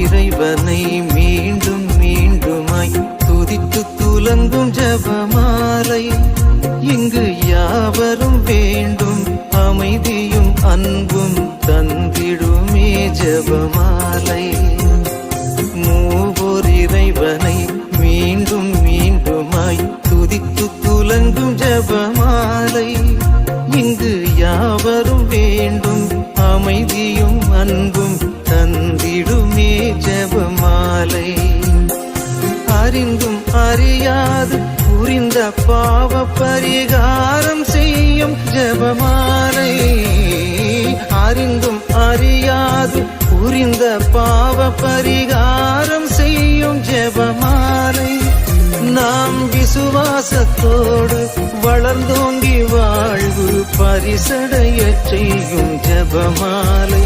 இறைவனை மீண்டும் மீண்டுமாய் துதித்து துலங்கும் ஜபமாலை இங்கு யாவரும் வேண்டும் அமைதியும் அன்பும் தந்திடுமே ஜபமாலை. மூவோர் இறைவனை மீண்டும் மீண்டுமாய் துதித்து துலங்கும் ஜபமாலை இங்கு யாவரும் வேண்டும் அமைதியும் அன்பும் மாலை அறிந்தும் அறியாது புரிந்த பாவ பரிகாரம் செய்யும் ஜபமாலை. அறிந்தும் அறியாது புரிந்த பாவ பரிகாரம் செய்யும் ஜபமாலை. நாம் விசுவாசத்தோடு வளர்ந்தோங்கி வாழ்வு பரிசடைய செய்யும் ஜபமாலை.